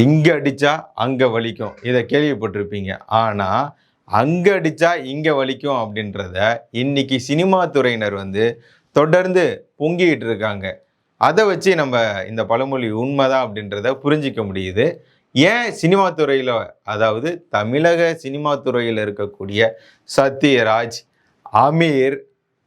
இங்கே அடித்தா அங்கே வலிக்கும். இதை கேள்விப்பட்டிருப்பீங்க. ஆனால் அங்கே அடித்தா இங்கே வலிக்கும் அப்படின்றத இன்னைக்கு சினிமா துறையினர் வந்து தொடர்ந்து பொங்கிக்கிட்டு இருக்காங்க. அதை வச்சு நம்ம இந்த பழமொழி உண்மைதான் அப்படின்றத புரிஞ்சிக்க முடியுது. ஏன் சினிமா துறையில் அதாவது தமிழக சினிமா துறையில் இருக்கக்கூடிய சத்யராஜ் அமீர்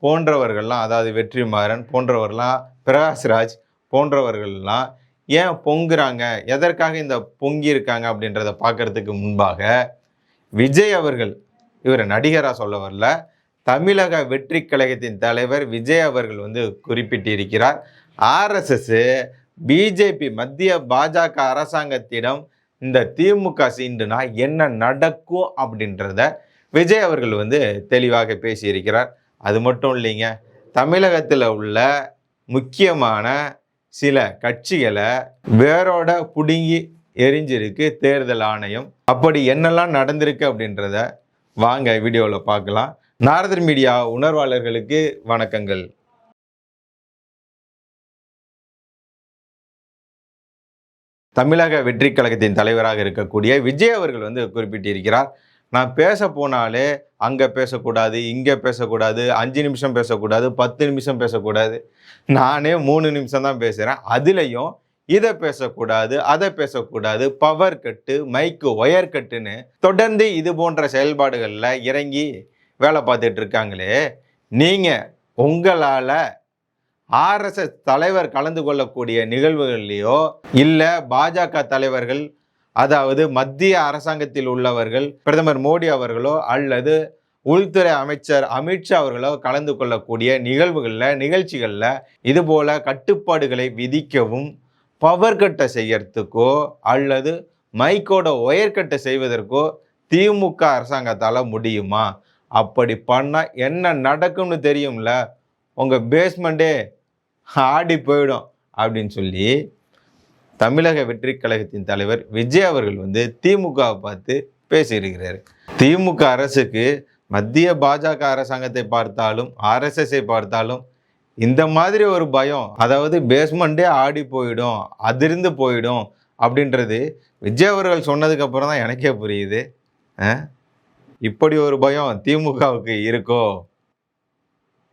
போன்றவர்கள்லாம் அதாவது வெற்றிமாறன் போன்றவர்லாம் பிரகாஷ்ராஜ் போன்றவர்கள்லாம் ஏன் பொங்குறாங்க? எதற்காக இந்த பொங்கி இருக்காங்க அப்படின்றத பார்க்கறதுக்கு முன்பாக விஜய் அவர்கள் இவர் நடிகராக சொல்ல வரல. தமிழக வெற்றி கழகத்தின் தலைவர் விஜய் அவர்கள் வந்து குறிப்பிட்டிருக்கிறார். ஆர்எஸ்எஸ் பிஜேபி மத்திய பாஜக அரசாங்கத்திடம் இந்த திமுக சீண்டுனா என்ன நடக்கும் அப்படின்றத விஜய் அவர்கள் வந்து தெளிவாக பேசியிருக்கிறார். அது மட்டும் இல்லைங்க தமிழகத்தில் உள்ள முக்கியமான சில கட்சிகளை வேரோட புடுங்கி எரிஞ்சிருக்கு தேர்தல் ஆணையம். அப்படி என்னெல்லாம் நடந்திருக்கு அப்படின்றத வாங்க வீடியோவில் பார்க்கலாம். நாரதர் மீடியா உணர்வாளர்களுக்கு வணக்கங்கள். தமிழக வெற்றி கழகத்தின் தலைவராக இருக்கக்கூடிய விஜய் அவர்கள் வந்து குறிப்பிட்டிருக்கிறார். நான் பேச போனாலே அங்கே பேசக்கூடாது இங்கே பேசக்கூடாது அஞ்சு நிமிஷம் பேசக்கூடாது பத்து நிமிஷம் பேசக்கூடாது. நானே மூணு நிமிஷம் தான் பேசுகிறேன் அதுலேயும் இதை பேசக்கூடாது அதை பேசக்கூடாது பவர் கட்டு மைக்கு ஒயர் கட்டுன்னு தொடர்ந்து இது போன்ற செயல்பாடுகளில் இறங்கி வேலை பார்த்துட்டு இருக்காங்களே நீங்கள் உங்களால் ஆர்எஸ்எஸ் தலைவர் கலந்து கொள்ளக்கூடிய நிகழ்வுகள்லையோ இல்லை பாஜக தலைவர்கள் அதாவது மத்திய அரசாங்கத்தில் உள்ளவர்கள் பிரதமர் மோடி அவர்களோ அல்லது உள்துறை அமைச்சர் அமித்ஷா அவர்களோ கலந்து கொள்ளக்கூடிய நிகழ்வுகளில் நிகழ்ச்சிகளில் இதுபோல் கட்டுப்பாடுகளை விதிக்கவும் பவர் கட்டை செய்யறதுக்கோ அல்லது மைக்கோட ஒயர் கட்டை செய்வதற்கோ திமுக அரசாங்கத்தால் முடியுமா? அப்படி பண்ணால் என்ன நடக்கும்னு தெரியும்ல? உங்கள் பேஸ்மெண்ட்டே ஆடி போயிடும் அப்படின்னு சொல்லி தமிழக வெற்றி கழகத்தின் தலைவர் விஜய் அவர்கள் வந்து திமுகவை பார்த்து பேசியிருக்கிறார். திமுக அரசுக்கு மத்திய பாஜக அரசாங்கத்தை பார்த்தாலும் ஆர்எஸ்எஸை பார்த்தாலும் இந்த மாதிரி ஒரு பயம் அதாவது பேஸ்மெண்ட்டே ஆடி போயிடும் அதிர்ந்து போயிடும் அப்படின்றது விஜய் அவர்கள் சொன்னதுக்கு அப்புறம் தான் எனக்கே புரியுது. இப்படி ஒரு பயம் திமுகவுக்கு இருக்கோ?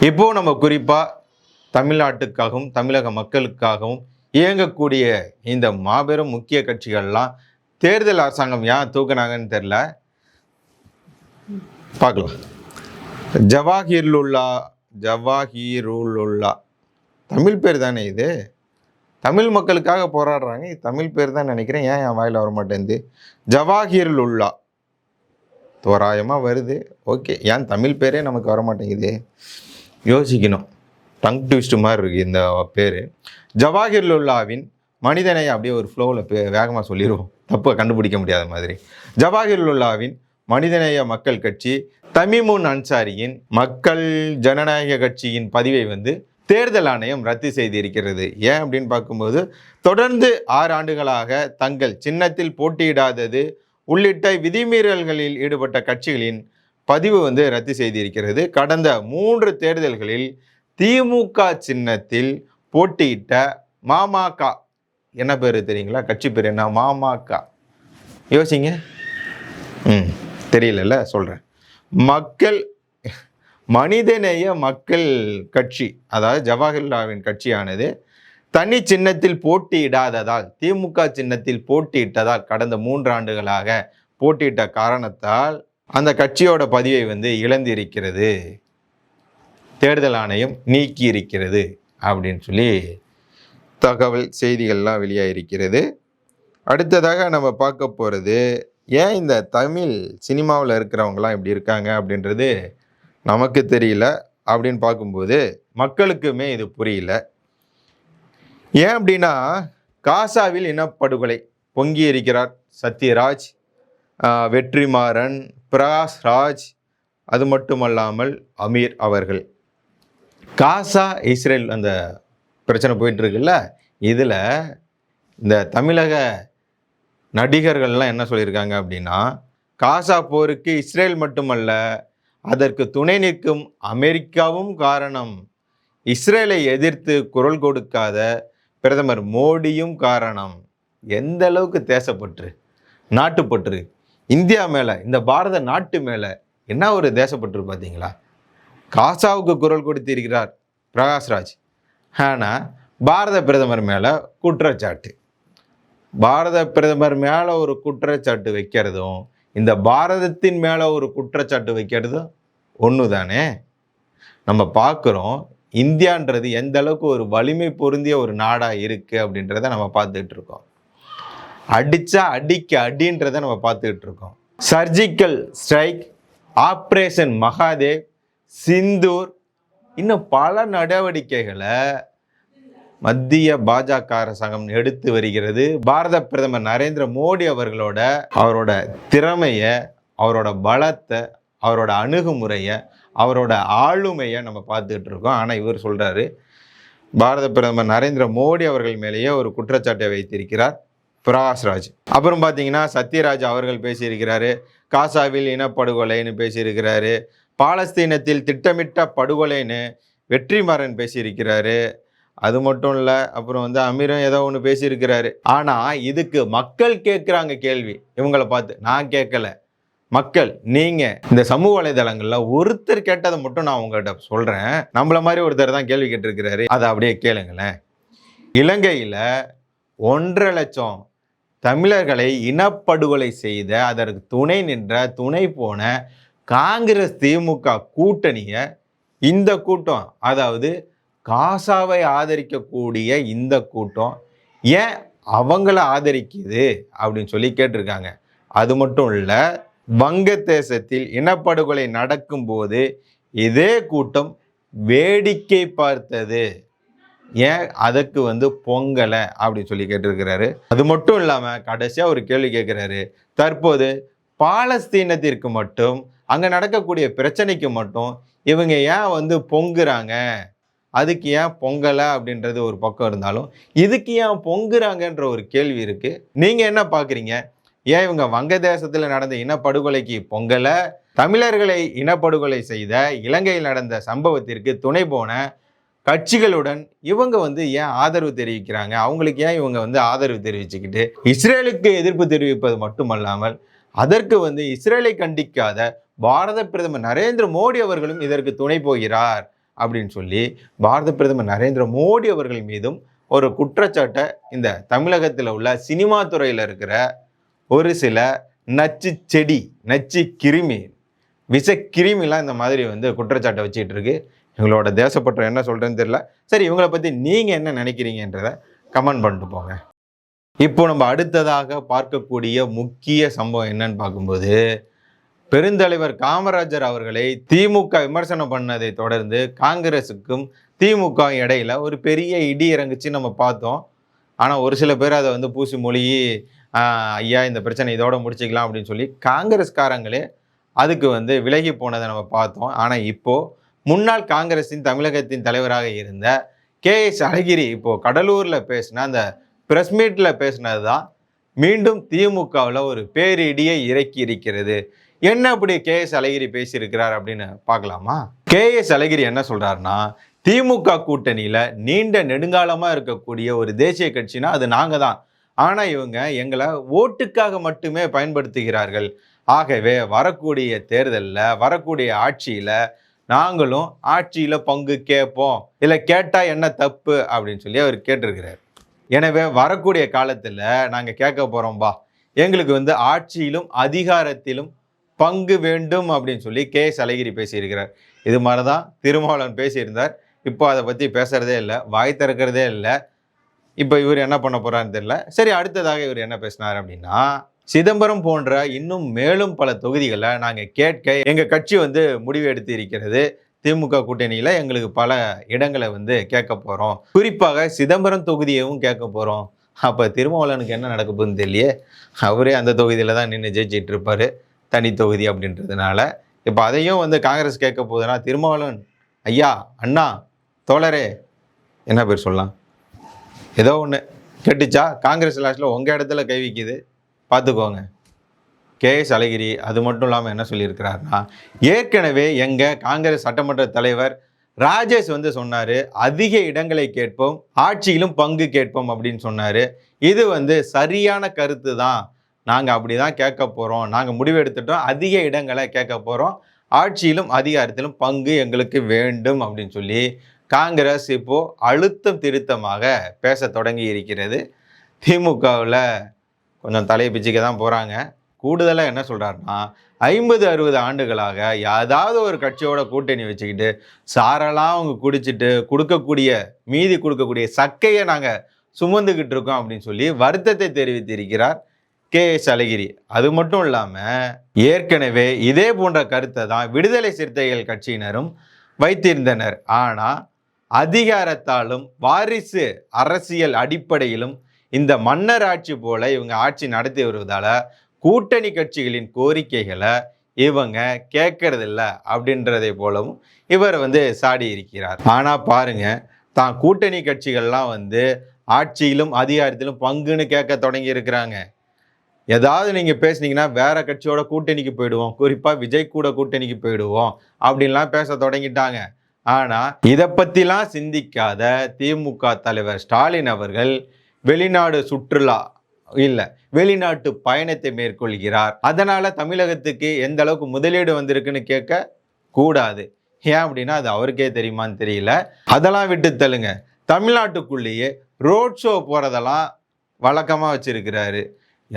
இப்போ நம்ம குறிப்பாக தமிழ்நாட்டுக்காகவும் தமிழக மக்களுக்காகவும் இயங்கக்கூடிய இந்த மாபெரும் முக்கிய கட்சிகள்லாம் தேர்தல் அரசாங்கம் ஏன் தூக்குனாங்கன்னு தெரில பார்க்கலாம். ஜவாஹிர்லுல்லா ஜவாஹிருல்லா. தமிழ் பேர் தானே இது? தமிழ் மக்களுக்காக போராடுறாங்க. இது தமிழ் பேர் தான் நினைக்கிறேன். ஏன் என் வாயில் வர மாட்டேங்குது ஜவாஹிர்லுல்லா தோராயமாக வருது. ஓகே. ஏன் தமிழ் பேரே நமக்கு வர மாட்டேங்குது யோசிக்கணும். டங் ட்விஸ்ட் மாதிரி இருக்குது இந்த பேர். ஜவாஹிர்லுல்லாவின் மனிதனை அப்படியே ஒரு ஃப்ளோவில் பே வேகமாக சொல்லிடுவோம் தப்பை கண்டுபிடிக்க முடியாத மாதிரி. ஜவாஹிர்லுல்லாவின் மனிதநேய மக்கள் கட்சி தமிமுன் அன்சாரியின் மக்கள் ஜனநாயக கட்சியின் பதிவை வந்து தேர்தல் ஆணையம் ரத்து செய்திருக்கிறது. ஏன் அப்படின்னு பார்க்கும்போது தொடர்ந்து ஆறு ஆண்டுகளாக தங்கள் சின்னத்தில் போட்டியிடாதது உள்ளிட்ட விதிமீறல்களில் ஈடுபட்ட கட்சிகளின் பதிவு வந்து ரத்து செய்திருக்கிறது. கடந்த மூன்று தேர்தல்களில் திமுக சின்னத்தில் போட்டியிட்ட மாமாக என்ன பேர் தெரியுங்களா? கட்சி பேர் என்ன? மாமாகா யோசிங்க. ம் தெரியலல்ல சொல்கிறேன் மக்கள் மனிதநேய மக்கள் கட்சி அதாவது ஜவஹர்லாவின் கட்சியானது தனி சின்னத்தில் போட்டியிடாததால் திமுக சின்னத்தில் போட்டியிட்டதால் கடந்த மூன்று ஆண்டுகளாக போட்டியிட்ட காரணத்தால் அந்த கட்சியோட பதிவை வந்து இழந்திருக்கிறது. தேர்தல் ஆணையம் நீக்கி இருக்கிறது அப்படின்னு சொல்லி தகவல் செய்திகள்லாம் வெளியாகிருக்கிறது அடுத்ததாக நம்ம பார்க்க போகிறது ஏன் இந்த தமிழ் சினிமாவில் இருக்கிறவங்களாம் இப்படி இருக்காங்க அப்படின்றது நமக்கு தெரியல அப்படின்னு பார்க்கும்போது மக்களுக்குமே இது புரியல. ஏன் அப்படின்னா காசாவில் இனப்படுகொலை பொங்கி இருக்கிறார் சத்யராஜ் வெற்றிமாறன் பிரகாஷ் ராஜ் அது மட்டுமல்லாமல் அமீர் அவர்கள். காசா இஸ்ரேல் அந்த பிரச்சனை போயிட்டுருக்குல்ல இதில் இந்த தமிழக நடிகர்கள்லாம் என்ன சொல்லியிருக்காங்க அப்படின்னா காசா போருக்கு இஸ்ரேல் மட்டுமல்ல அதற்கு துணை நிற்கும் அமெரிக்காவும் காரணம். இஸ்ரேலை எதிர்த்து குரல் கொடுக்காத பிரதமர் மோடியும் காரணம். எந்த அளவுக்கு தேசப்பற்று நாட்டுப்பற்று. இந்தியா மேலே இந்த பாரத நாட்டு மேலே என்ன ஒரு தேசப்பற்று பார்த்தீங்களா காசாவுக்கு குரல் கொடுத்திருக்கிறார் பிரகாஷ்ராஜ் ஆனால் பாரத பிரதமர் மேலே குற்றச்சாட்டு. பாரத பிரதமர் மேலே ஒரு குற்றச்சாட்டு வைக்கிறதும் இந்த பாரதத்தின் மேலே ஒரு குற்றச்சாட்டு வைக்கிறதும் ஒன்று தானே நம்ம பார்க்குறோம் இந்தியான்றது எந்த அளவுக்கு ஒரு வலிமை பொருந்திய ஒரு நாடாக இருக்குது அப்படின்றத நம்ம பார்த்துக்கிட்டு இருக்கோம். அடித்தா அடிக்க அடின்றத நம்ம பார்த்துக்கிட்டு இருக்கோம். Surgical strike operation Mahadev Sindoor. இன்னும் பல நடவடிக்கைகளை மத்திய பாஜக அரசாங்கம் எடுத்து வருகிறது. பாரத பிரதமர் நரேந்திர மோடி அவர்களோட அவரோட திறமையை அவரோட பலத்தை அவரோட அணுகுமுறையை அவரோட ஆளுமையை நம்ம பார்த்துக்கிட்டு இருக்கோம். ஆனால் இவர் சொல்கிறாரு பாரத பிரதமர் நரேந்திர மோடி அவர்கள் மேலேயே ஒரு குற்றச்சாட்டை வைத்திருக்கிறார் பிரகாஷ்ராஜ் அப்புறம் பார்த்தீங்கன்னா சத்யராஜ் அவர்கள் பேசியிருக்கிறாரு காசாவில் இனப்படுகொலைன்னு பேசியிருக்கிறாரு பாலஸ்தீனத்தில் திட்டமிட்ட படுகொலைன்னு வெற்றிமாறன் பேசியிருக்கிறாரு. அது மட்டும் இல்லை அப்புறம் வந்து அமீரும் ஏதோ ஒன்று பேசியிருக்கிறாரு. ஆனால் இதுக்கு மக்கள் கேட்குறாங்க கேள்வி. இவங்களை பார்த்து நான் கேட்கல மக்கள் நீங்கள் இந்த சமூக வலைதளங்களில் ஒருத்தர் கேட்டதை மட்டும் நான் உங்கள்கிட்ட சொல்கிறேன் நம்மள மாதிரி ஒருத்தர் தான் கேள்வி கேட்டிருக்கிறாரு. அதை அப்படியே கேளுங்களேன். இலங்கையில் ஒன்றரை லட்சம் தமிழர்களை இனப்படுகொலை செய்த அதற்கு துணை நின்ற துணை போன காங்கிரஸ் திமுக கூட்டணியை இந்த கூட்டம் அதாவது காசாவை ஆதரிக்கக்கூடிய இந்த கூட்டம் ஏன் அவங்கள ஆதரிக்குது அப்படின்னு சொல்லி கேட்டிருக்காங்க. அது மட்டும் இல்லை வங்கதேசத்தில் இனப்படுகொலை நடக்கும்போது இதே கூட்டம் வேடிக்கை பார்த்தது. ஏன் அதுக்கு வந்து பொங்கலை அப்படின்னு சொல்லி கேட்டிருக்கிறாரு. அது மட்டும் இல்லாமல் கடைசியாக ஒரு கேள்வி கேட்குறாரு. தற்போது பாலஸ்தீனத்திற்கு மட்டும் அங்கே நடக்கக்கூடிய பிரச்சனைக்கு மட்டும் இவங்க ஏன் வந்து பொங்குறாங்க? அதுக்கு ஏன் பொங்கலை அப்படின்றது ஒரு பக்கம் இருந்தாலும் இதுக்கு ஏன் பொங்குறாங்கன்ற ஒரு கேள்வி இருக்குது நீங்கள் என்ன பார்க்குறீங்க ஏன் இவங்க வங்கதேசத்தில் நடந்த இனப்படுகொலைக்கு பொங்கலை? தமிழர்களை இனப்படுகொலை செய்த இலங்கையில் நடந்த சம்பவத்திற்கு துணை போன கட்சிகளுடன் இவங்க வந்து ஏன் ஆதரவு தெரிவிக்கிறாங்க? அவங்களுக்கு ஏன் இவங்க வந்து ஆதரவு தெரிவிச்சுக்கிட்டு இஸ்ரேலுக்கு எதிர்ப்பு தெரிவிப்பது மட்டுமல்லாமல் அதற்கு வந்து இஸ்ரேலை கண்டிக்காத பாரத பிரதமர் நரேந்திர மோடி அவர்களும் இதற்கு துணை போகிறார் அப்படின்னு சொல்லி பாரத பிரதமர் நரேந்திர மோடி அவர்கள் மீதும் ஒரு குற்றச்சாட்டை இந்த தமிழகத்தில் உள்ள சினிமா துறையில் இருக்கிற ஒரு சில நச்சு செடி நச்சு கிருமி விஷ இந்த மாதிரி வந்து குற்றச்சாட்டை வச்சுக்கிட்டு இருக்கு. எங்களோட தேசப்பற்றம் என்ன சொல்கிறேன்னு தெரியல. சரி இவங்களை பற்றி நீங்கள் என்ன நினைக்கிறீங்கன்றத கமெண்ட் பண்ணிட்டு போங்க. இப்போ நம்ம அடுத்ததாக பார்க்கக்கூடிய முக்கிய சம்பவம் என்னன்னு பார்க்கும்போது பெருந்தலைவர் காமராஜர் அவர்களை திமுக விமர்சனம் பண்ணதை தொடர்ந்து காங்கிரஸுக்கும் திமுக இடையில ஒரு பெரிய இடி இறங்குச்சு நம்ம பார்த்தோம். ஆனால் ஒரு சில பேர் அதை வந்து பூசி மொழி ஐயா இந்த பிரச்சனை இதோட முடிச்சுக்கலாம் அப்படின்னு சொல்லி காங்கிரஸ்காரங்களே அதுக்கு வந்து விலகி போனதை நம்ம பார்த்தோம். ஆனால் இப்போது முன்னாள் காங்கிரஸின் தமிழகத்தின் தலைவராக இருந்த கே. எஸ். அழகிரி இப்போது கடலூரில் பேசின அந்த பிரஸ் மீட்டில் பேசினது தான் மீண்டும் திமுகவில் ஒரு பேரிடியை இறக்கி இருக்கிறது. என்ன அப்படி கே எஸ் அழகிரி பேசியிருக்கிறார் அப்படின்னு பார்க்கலாமா? கே எஸ் அழகிரி என்ன சொல்கிறாருன்னா திமுக கூட்டணியில் நீண்ட நெடுங்காலமாக இருக்கக்கூடிய ஒரு தேசிய கட்சினா அது நாங்கள் தான். ஆனால் இவங்க எங்களை ஓட்டுக்காக மட்டுமே பயன்படுத்துகிறார்கள். ஆகவே வரக்கூடிய தேர்தலில் வரக்கூடிய ஆட்சியில் நாங்களும் ஆட்சியில் பங்கு கேட்போம். இல்லை கேட்டால் என்ன தப்பு அப்படின்னு சொல்லி அவர் கேட்டிருக்கிறார். எனவே வரக்கூடிய காலத்தில் நாங்கள் கேட்க போகிறோம்பா எங்களுக்கு வந்து ஆட்சியிலும் அதிகாரத்திலும் பங்கு வேண்டும் அப்படின்னு சொல்லி கே எஸ் அழகிரி பேசியிருக்கிறார். இது மாதிரி தான் திருமாவளவன் பேசியிருந்தார். இப்போ அதை பற்றி பேசுறதே இல்லை வாய் திறக்கிறதே இல்லை. இப்போ இவர் என்ன பண்ண போகிறான்னு தெரியல. சரி அடுத்ததாக இவர் என்ன பேசினார் அப்படின்னா சிதம்பரம் போன்ற இன்னும் மேலும் பல தொகுதிகளை நாங்கள் கேட்க எங்கள் கட்சி வந்து முடிவு எடுத்து இருக்கிறது திமுக கூட்டணியில் எங்களுக்கு பல இடங்களை வந்து கேட்க போகிறோம் குறிப்பாக சிதம்பரம் தொகுதியவும் கேட்க போகிறோம் அப்போ திருமாவளவனுக்கு என்ன நடக்க போகுதுன்னு தெரியலையே. அவரே அந்த தொகுதியில் தான் நின்று ஜெயிச்சிட்டு இருப்பாரு. தனி தொகுதி அப்படின்றதுனால இப்போ அதையும் வந்து காங்கிரஸ் கேட்க போகுதுன்னா திருமாவளவன் ஐயா அண்ணா தோழரே என்ன பேர் சொல்லலாம்? ஏதோ ஒன்று கேட்டுச்சா? காங்கிரஸ் லாஸ்ட்டில் உங்கள் இடத்துல கை வைக்குது. பார்த்துக்கோங்க கேஎஸ் அழகிரி அது மட்டும் இல்லாமல் என்ன சொல்லியிருக்கிறாருன்னா ஏற்கனவே எங்கள் காங்கிரஸ் சட்டமன்ற தலைவர் ராஜேஷ் வந்து சொன்னார் அதிக இடங்களை கேட்போம் ஆட்சியிலும் பங்கு கேட்போம் அப்படின்னு சொன்னார். இது வந்து சரியான கருத்து தான் நாங்கள் அப்படி தான் கேட்க போகிறோம் நாங்கள் முடிவு எடுத்துட்டோம். அதிக இடங்களை கேட்க போகிறோம் ஆட்சியிலும் அதிகாரத்திலும் பங்கு எங்களுக்கு வேண்டும் அப்படின்னு சொல்லி காங்கிரஸ் இப்போது அழுத்தம் திருத்தமாக பேச தொடங்கி இருக்கிறது. திமுகவில் கொஞ்சம் தலையை பிச்சுக்க தான் போகிறாங்க கூடுதலாக என்ன சொல்கிறாருன்னா ஐம்பது அறுபது ஆண்டுகளாக ஏதாவது ஒரு கட்சியோட கூட்டணி வச்சுக்கிட்டு சாரெல்லாம் அவங்க குடிச்சிட்டு கொடுக்கக்கூடிய மீதி கொடுக்கக்கூடிய சக்கையை நாங்கள் சுமந்துக்கிட்டு இருக்கோம் அப்படின்னு சொல்லி வருத்தத்தை தெரிவித்திருக்கிறார். K S Alagiri. அது மட்டும் இல்லாமல் ஏற்கனவே இதே போன்ற கருத்தை தான் விடுதலை சிறுத்தைகள் கட்சியினரும் வைத்திருந்தனர். ஆனால் அதிகாரத்தாலும் வாரிசு அரசியல் அடிப்படையிலும் இந்த மன்னர் ஆட்சி போல இவங்க ஆட்சி நடத்தி வருவதால் கூட்டணி கட்சிகளின் கோரிக்கைகளை இவங்க கேட்கறதில்ல அப்படின்றதை போலவும் இவர் வந்து சாடி இருக்கிறார். ஆனால் பாருங்க தான் கூட்டணி கட்சிகள்லாம் வந்து ஆட்சியிலும் அதிகாரத்திலும் பங்குன்னு கேட்க தொடங்கி இருக்கிறாங்க. ஏதாவது நீங்கள் பேசுனீங்கன்னா வேற கட்சியோட கூட்டணிக்கு போயிடுவோம். குறிப்பாக விஜய் கூட கூட்டணிக்கு போயிடுவோம். அப்படின்லாம் பேச தொடங்கிட்டாங்க. ஆனால் இதை பற்றிலாம் சிந்திக்காத திமுக தலைவர் ஸ்டாலின் அவர்கள் வெளிநாடு சுற்றுலா இல்லை வெளிநாட்டு பயணத்தை மேற்கொள்கிறார். அதனால் தமிழகத்துக்கு எந்த அளவுக்கு முதலீடு வந்திருக்குன்னு கேட்க கூடாது. ஏன் அப்படின்னா அது அவருக்கே தெரியுமான்னு தெரியல. அதெல்லாம் விட்டு தள்ளுங்க. தமிழ்நாட்டுக்குள்ளேயே ரோட் ஷோ போகிறதெல்லாம் வழக்கமாக வச்சிருக்கிறாரு.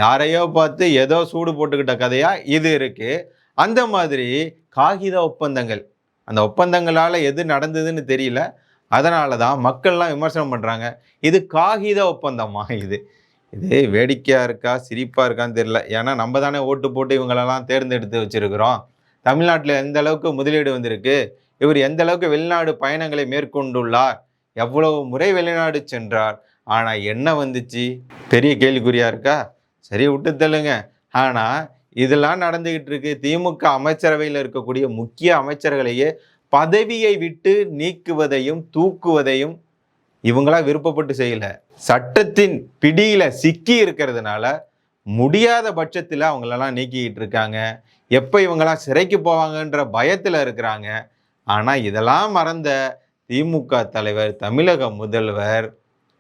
யாரையோ பார்த்து ஏதோ சூடு போட்டுக்கிட்ட கதையா இது இருக்கு. அந்த மாதிரி காகித ஒப்பந்தங்கள். அந்த ஒப்பந்தங்களால் எது நடந்ததுன்னு தெரியல. அதனால தான் மக்கள்லாம் விமர்சனம் பண்ணுறாங்க இது காகித ஒப்பந்தமாக இது? இது வேடிக்கையாக இருக்கா சிரிப்பாக இருக்கான்னு தெரியல. ஏன்னா நம்ம தானே ஓட்டு போட்டு இவங்களெல்லாம் தேர்ந்தெடுத்து வச்சிருக்கிறோம். தமிழ்நாட்டில் எந்த அளவுக்கு முதலீடு வந்திருக்கு? இவர் எந்த அளவுக்கு வெளிநாடு பயணங்களை மேற்கொண்டுள்ளார்? எவ்வளவு முறை வெளிநாடு சென்றார்? ஆனால் என்ன வந்துச்சு? பெரிய கேள்விக்குறியாக இருக்கா? சரி விட்டு தெல்லுங்க ஆனால் இதெல்லாம் நடந்துக்கிட்டு இருக்கு. திமுக அமைச்சரவையில் இருக்கக்கூடிய முக்கிய அமைச்சர்களையே பதவியை விட்டு நீக்குவதையும் தூக்குவதையும் இவங்களா விருப்பப்பட்டு செய்யலை. சட்டத்தின் பிடியில் சிக்கி இருக்கிறதுனால முடியாத பட்சத்தில் அவங்களெல்லாம் நீக்கிக்கிட்டு இருக்காங்க. எப்போ இவங்கெல்லாம் சிறைக்கு போவாங்கன்ற பயத்தில் இருக்கிறாங்க. ஆனால் இதெல்லாம் மறந்த திமுக தலைவர் தமிழக முதல்வர்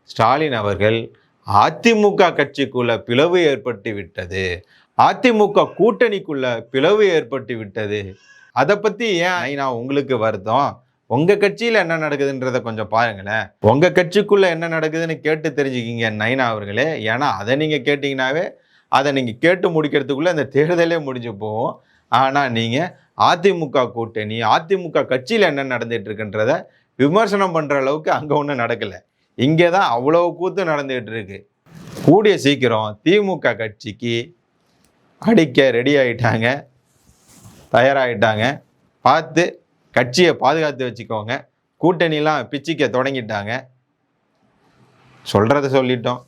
ஸ்டாலின் அவர்கள் அதிமுக கட்சிக்குள்ள பிளவு ஏற்பட்டு விட்டது. அதிமுக கூட்டணிக்குள்ள பிளவு ஏற்பட்டு விட்டது. அதை பத்தி ஏன் நான் உங்களுக்கு வருத்தம்? உங்க கட்சியில என்ன நடக்குதுன்றத கொஞ்சம் பாருங்களேன். உங்க கட்சிக்குள்ள என்ன நடக்குதுன்னு கேட்டு தெரிஞ்சுக்கிங்க நைனா அவர்களே. ஏன்னா அதை நீங்க கேட்டீங்கன்னாவே அதை நீங்க கேட்டு முடிக்கிறதுக்குள்ள இந்த தேர்தலே முடிஞ்சு போகும். ஆனா நீங்க அதிமுக கூட்டணி அதிமுக கட்சியில என்ன நடந்துட்டு இருக்குன்றத விமர்சனம் பண்ற அளவுக்கு அங்க ஒன்றும் நடக்கலை. இங்கே தான் அவ்வளோ கூத்து நடந்துகிட்டு இருக்கு கூடிய சீக்கிரம் திமுக கட்சிக்கு அடிக்க ரெடி ஆகிட்டாங்க தயாராகிட்டாங்க பார்த்து கட்சியை பாதுகாத்து வச்சுக்கோங்க. கூட்டணிலாம் பிச்சிக்க தொடங்கிட்டாங்க. சொல்கிறத சொல்லிட்டோம்.